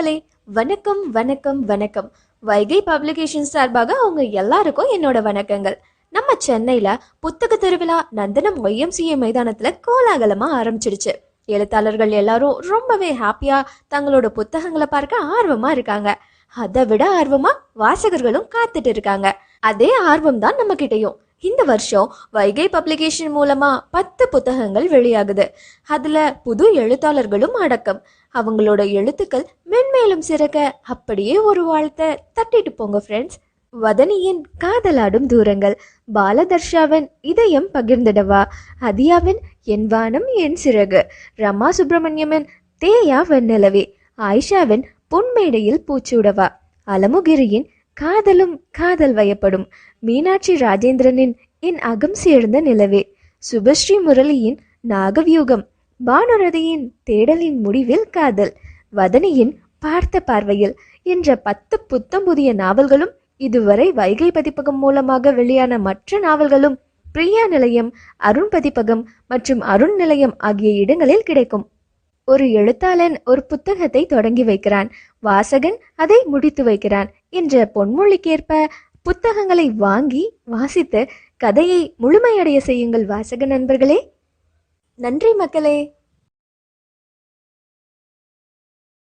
மக்களே வணக்கம் வணக்கம் வணக்கம். வைகை பப்ளிகேஷன் சார்பாக அவங்க எல்லாருக்கும் என்னோட வணக்கங்கள். நம்ம சென்னையில புத்தக திருவிழா நந்தனம் ஒய்எம்சிஏ மைதானத்துல கோலாகலமா ஆரம்பிச்சிடுச்சு. எழுத்தாளர்கள் எல்லாரும் ரொம்பவே ஹாப்பியா தங்களோட புத்தகங்களை பார்க்க ஆர்வமா இருக்காங்க. அதை விட ஆர்வமா வாசகர்களும் காத்துட்டு இருக்காங்க. அதே ஆர்வம் தான் நம்ம கிட்டயும். இந்த வருஷம் வைகை பப்ளிகேஷன் மூலமா பத்து புத்தகங்கள் வெளியாகுது. அதுல புது எழுத்தாளர்களும் அடக்கம். அவங்களோட எழுத்துக்கள் மென்மேலும் சிறக்க அப்படியே ஒரு வாழ்த்தை தட்டிட்டு போங்க ஃப்ரெண்ட்ஸ் வதனியின் காதலாடும் தூரங்கள் பாலதர்ஷாவின் இதயம் பகிர்ந்திடவா அதியாவின் என் வானம் என் சிறகு ரமா சுப்பிரமணியமின் தேயா வெண்ணிலவே ஆயிஷாவின் பொன்மேடையில் பூச்சூடவா அலமுகிரியின் காதலும் காதல் வயப்படும். மீனாட்சி ராஜேந்திரனின் என் அகம் சேர்ந்த நிலவே. சுபஸ்ரீ முரளியின் நாகவியூகம். பானுரதியின் தேடலின் முடிவில் காதல். வதனியின் பார்த்த பார்வையில். என்ற பத்து புத்தம் புதிய நாவல்களும் இதுவரை வைகை பதிப்பகம் மூலமாக வெளியான மற்ற நாவல்களும் பிரியா நிலையம் அருண் பதிப்பகம் மற்றும் அருண் நிலையம் ஆகிய இடங்களில் கிடைக்கும். ஒரு எழுத்தாளன் ஒரு புத்தகத்தை தொடங்கி வைக்கிறான். வாசகன் அதை முடித்து வைக்கிறான் என்ற பொன்மொழிக்கேற்ப புத்தகங்களை வாங்கி வாசித்து கதையை முழுமையடைய செய்யுங்கள் வாசக நண்பர்களே. நன்றி மக்களே.